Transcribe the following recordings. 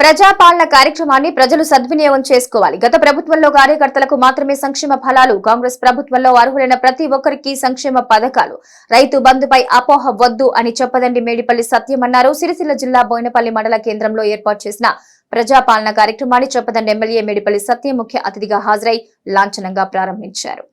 ప్రజాపాలన కార్యక్రమాన్ని ప్రజలు సద్వినియోగం చేసుకోవాలి. గత ప్రభుత్వంలో కార్యకర్తలకు మాత్రమే సంక్షేమ ఫలాలు కాంగ్రెస్ ప్రభుత్వంలో అర్హులైన ప్రతి ఒక్కరికి సంక్షేమ పథకాలు. రైతు బంధుపై అపోహ వద్దు అని చెప్పదండి మేడిపల్లి సత్యం అన్నారు. సిరిసిల్ల జిల్లా బోయినపల్లి మండల కేంద్రంలో ఏర్పాటు చేసిన ప్రజాపాలన కార్యక్రమాన్ని చెప్పదండి ఎమ్మెల్యే మేడిపల్లి సత్యం ముఖ్య అతిథిగా హాజరై లాంఛనంగా ప్రారంభించారు.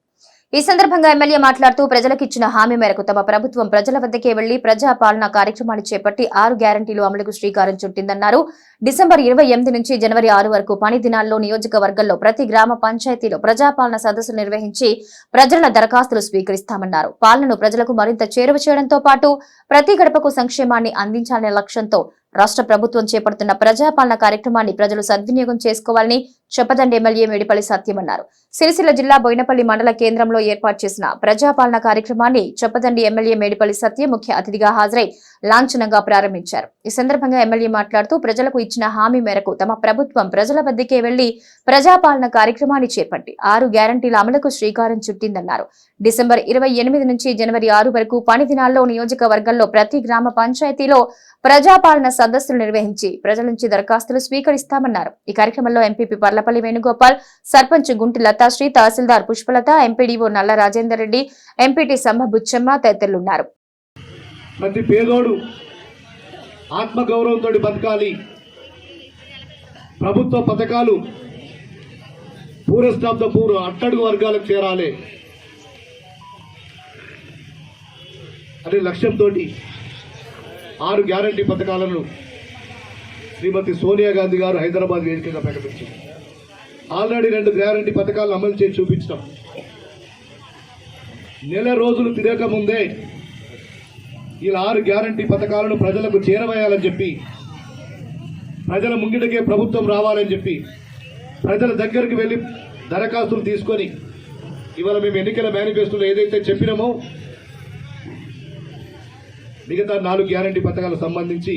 ఈ సందర్భంగా ఎమ్మెల్యే మాట్లాడుతూ ప్రజలకు ఇచ్చిన హామీ మేరకు తమ ప్రభుత్వం ప్రజల వద్దకే వెళ్ళి ప్రజా పాలన కార్యక్రమాన్ని చేపట్టి ఆరు గ్యారంటీలు అమలుకు శ్రీకారం చుట్టిందన్నారు. డిసెంబర్ ఇరవై ఎనిమిది నుంచి జనవరి ఆరు వరకు పని దినాల్లో నియోజకవర్గంలో ప్రతి గ్రామ పంచాయతీలో ప్రజాపాలన సదస్సులు నిర్వహించి ప్రజల దరఖాస్తులు స్వీకరిస్తామన్నారు. పాలనను ప్రజలకు మరింత చేరువ చేయడంతో పాటు ప్రతి గడపకు సంక్షేమాన్ని అందించాలనే లక్ష్యంతో రాష్ట్ర ప్రభుత్వం చేపడుతున్న ప్రజాపాలన కార్యక్రమాన్ని ప్రజలు సద్వినియోగం చేసుకోవాలని చెప్పదండి ఎమ్మెల్యే మేడిపల్లి సత్యం అన్నారు సిరిసిల్ల జిల్లా బోయినపల్లి మండల కేంద్రంలో ఏర్పాటు చేసిన ప్రజాపాలన కార్యక్రమాన్ని చెప్పదండి ఎమ్మెల్యే మేడిపల్లి సత్యం ముఖ్య అతిథిగా హాజరై లాంఛనంగా ప్రారంభించారు. ఈ సందర్భంగా ఎమ్మెల్యే మాట్లాడుతూ ప్రజలకు ఇచ్చిన హామీ మేరకు తమ ప్రభుత్వం ప్రజల వద్దకే వెళ్ళి ప్రజాపాలన కార్యక్రమాన్ని చేపట్టి ఆరు గ్యారంటీల అమలుకు శ్రీకారం చుట్టిందన్నారు. డిసెంబర్ ఇరవై ఎనిమిది నుంచి జనవరి ఆరు వరకు పని దినాల్లో నియోజకవర్గంలో ప్రతి గ్రామ పంచాయతీలో ప్రజాపాలన సదస్సులు నిర్వహించి ప్రజల నుంచి దరఖాస్తులు స్వీకరిస్తామన్నారు. ఈ కార్యక్రమంలో ఎంపీపీ పర్లపల్లి వేణుగోపాల్ సర్పంచ్ గుంటి లతాశ్రీ తహసీల్దార్ పుష్పలత ఎంపీడీఓ నల్ల రాజేందర్ రెడ్డి ఎంపీటీ సంభ బుచ్చమ్మ తదితరులున్నారు. ప్రతి పేదోడు ఆత్మగౌరవంతో బతకాలి. ప్రభుత్వ పథకాలు పూరెస్ట్ పూర్వ అట్టడుగు వర్గాలకు చేరాలి. అనే లక్ష్యంతో ఆరు గ్యారంటీ పథకాలను శ్రీమతి సోనియా గాంధీ గారు హైదరాబాద్ వేదికగా ప్రకటించారు. ఆల్రెడీ రెండు గ్యారంటీ పథకాలను అమలు చేసి చూపించడం నెల రోజులు తిరగకముందే ఇలా ఆరు గ్యారంటీ పథకాలను ప్రజలకు చేరవేయాలని చెప్పి ప్రజల ముంగిటకే ప్రభుత్వం రావాలని చెప్పి ప్రజల దగ్గరికి వెళ్ళి దరఖాస్తులు తీసుకొని ఇవాళ మేము ఎన్నికల మేనిఫెస్టోలో ఏదైతే చెప్పినామో మిగతా నాలుగు గ్యారంటీ పథకాలకు సంబంధించి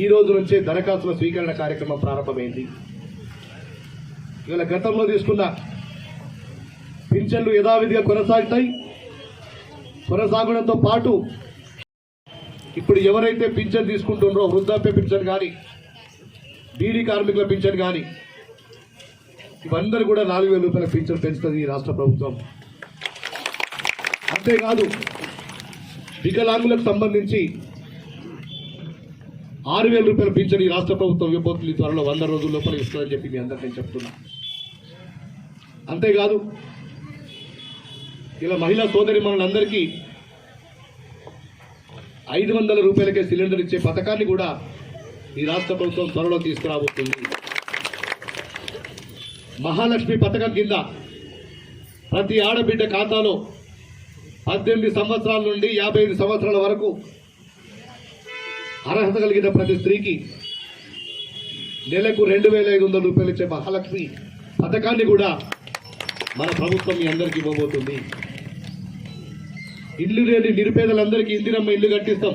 ఈ రోజు నుంచే దరఖాస్తుల స్వీకరణ కార్యక్రమం ప్రారంభమైంది. ఇవాళ గతంలో తీసుకున్న పింఛన్లు యథావిధిగా కొనసాగుతాయి. కొనసాగడంతో పాటు ఇప్పుడు ఎవరైతే పింఛన్ తీసుకుంటున్నారో వృద్ధాప్య పింఛన్ కానీ బీడీ కార్మికుల పింఛన్ కానీ ఇవందరూ కూడా నాలుగు వేల రూపాయల పింఛన్ పెంచుతుంది ఈ రాష్ట్ర ప్రభుత్వం. అంతేకాదు వికలాంగులకు సంబంధించి ఆరు వేల రూపాయల పింఛను ఈ రాష్ట్ర ప్రభుత్వం ఇవ్వబోతుంది త్వరలో వంద రోజుల లోపల ఇస్తుందని చెప్పి మీ అందరికీ నేను చెప్తున్నా. అంతేకాదు ఇలా మహిళా సోదరి మనందరికీ ఐదు వందల రూపాయలకే సిలిండర్ ఇచ్చే పథకాన్ని కూడా ఈ రాష్ట్ర ప్రభుత్వం త్వరలో తీసుకురాబోతుంది. మహాలక్ష్మి పథకం కింద ప్రతి ఆడబిడ్డ ఖాతాలో పద్దెనిమిది సంవత్సరాల నుండి యాభై ఐదు సంవత్సరాల వరకు అర్హత కలిగిన ప్రతి స్త్రీకి నెలకు రెండు వేల ఐదు వందల రూపాయలు ఇచ్చే మహాలక్ష్మి పథకాన్ని కూడా మన ప్రభుత్వం మీ అందరికీ ఇవ్వబోతుంది. ఇల్లు లేని నిరుపేదలందరికీ ఇందిరమ్మ ఇల్లు కట్టిస్తాం.